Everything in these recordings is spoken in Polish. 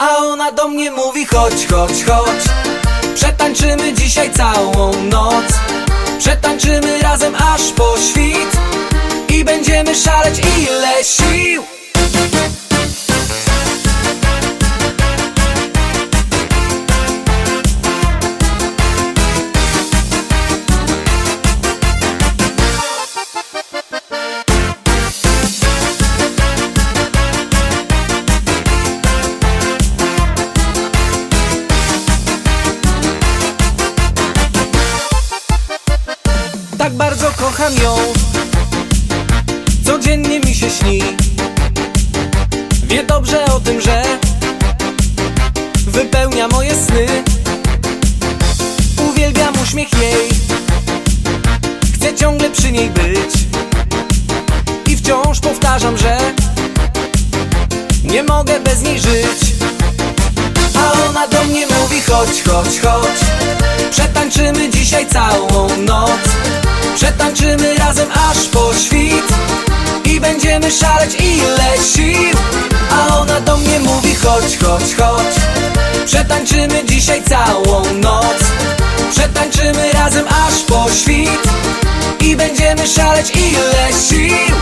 A ona do mnie mówi chodź, chodź, chodź. Przetańczymy dzisiaj całą noc. Przetańczymy razem aż po świt. I będziemy szaleć ile sił kocham ją. Codziennie mi się śni. Wie dobrze o tym, że Wypełnia moje sny. Uwielbiam uśmiech jej. Chcę ciągle przy niej być. I wciąż powtarzam, że Nie mogę bez niej żyć. A ona do mnie mówi chodź, chodź, chodź. Przetańczymy dzisiaj całą noc Przetańczymy razem aż po świt I będziemy szaleć ile sił. A ona do mnie mówi chodź, chodź, chodź. Przetańczymy dzisiaj całą noc. Przetańczymy razem aż po świt I będziemy szaleć ile sił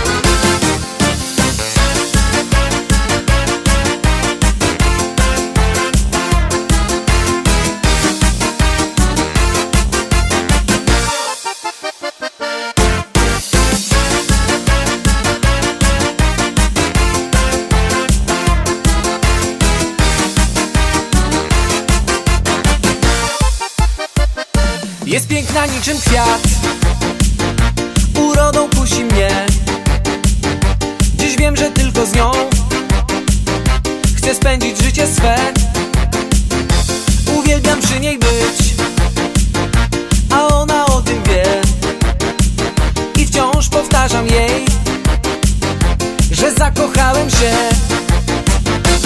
Jest piękna niczym kwiat. Urodą kusi mnie. Dziś wiem, że tylko z nią Chcę spędzić życie swe. Uwielbiam przy niej być A ona o tym wie. I wciąż powtarzam jej Że zakochałem się.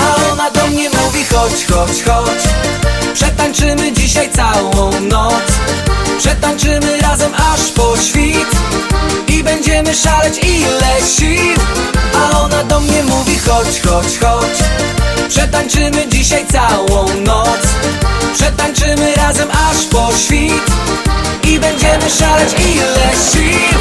A ona do mnie mówi chodź, chodź, chodź. Przetańczymy dzisiaj całą noc Przetańczymy razem aż po świt. I będziemy szaleć ile sił. A ona do mnie mówi chodź, chodź, chodź. Przetańczymy dzisiaj całą noc. Przetańczymy razem aż po świt. I będziemy szaleć ile sił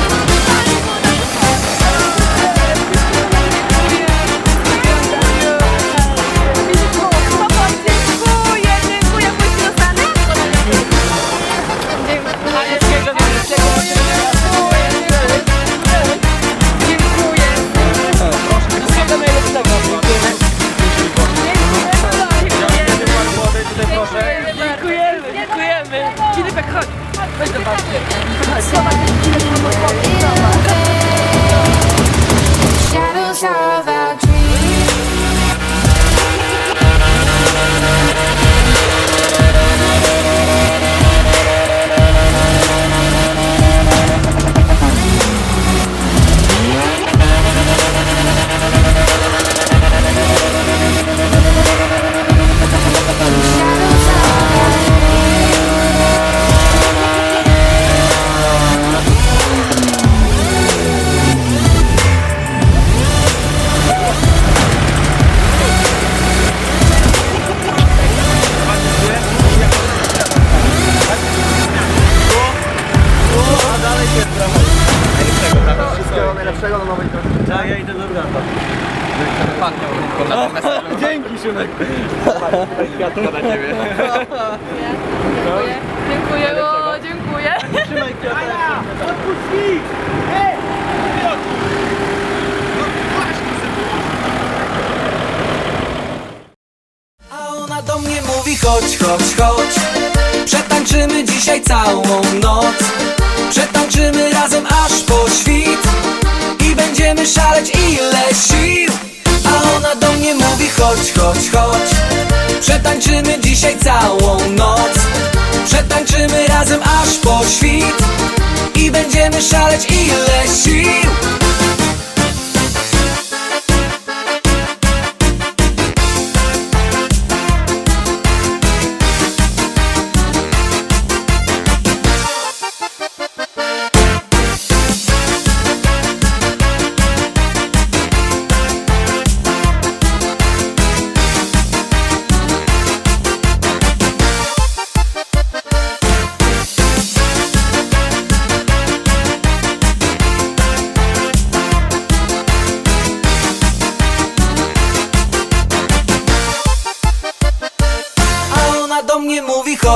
Tak, ja idę do Urganta. Pan miał Dzięki, Siunek. Kwiatka dla ciebie. Dziękuję. Dziękuję, o, dziękuję. Trzymaj kwiatek. Odpuść Ej! A ona do mnie mówi chodź, chodź, chodź Przetańczymy dzisiaj całą noc Przetańczymy razem aż po świt I będziemy szaleć ile sił. A ona do mnie mówi chodź, chodź, chodź. Przetańczymy dzisiaj całą noc. Przetańczymy razem aż po świt. I będziemy szaleć ile sił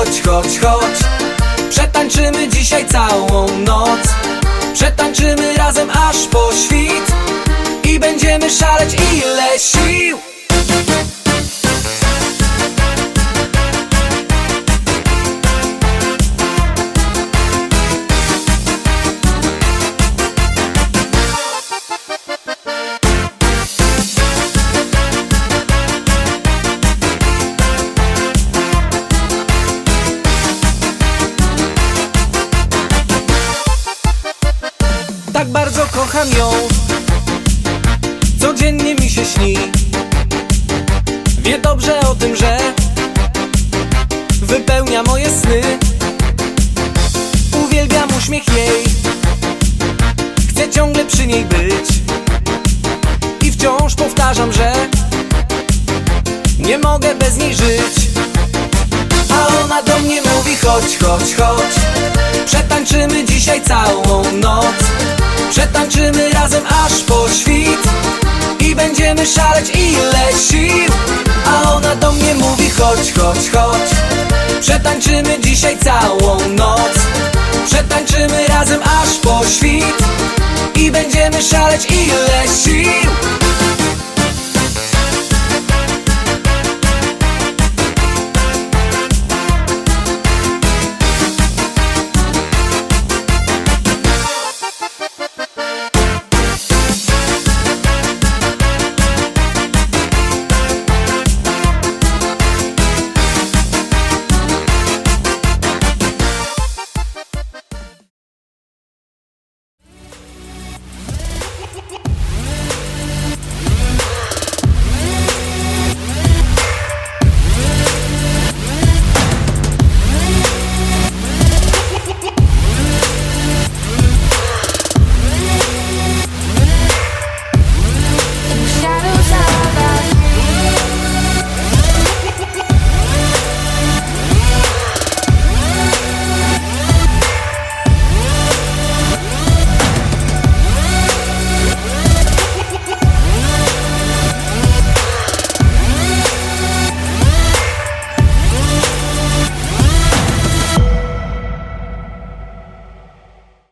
chodź, chodź, chodź. Przetańczymy dzisiaj całą noc. Przetańczymy razem aż po świt. I będziemy szaleć ile sił kocham ją. Codziennie mi się śni. Wie dobrze o tym, że Wypełnia moje sny. Uwielbiam uśmiech jej. Chcę ciągle przy niej być. I wciąż powtarzam, że Nie mogę bez niej żyć do mnie mówi chodź, chodź, chodź. Przetańczymy dzisiaj całą noc. Przetańczymy razem aż po świt. I będziemy szaleć ile sił. A ona do mnie mówi chodź, chodź, chodź. Przetańczymy dzisiaj całą noc. Przetańczymy razem aż po świt. I będziemy szaleć ile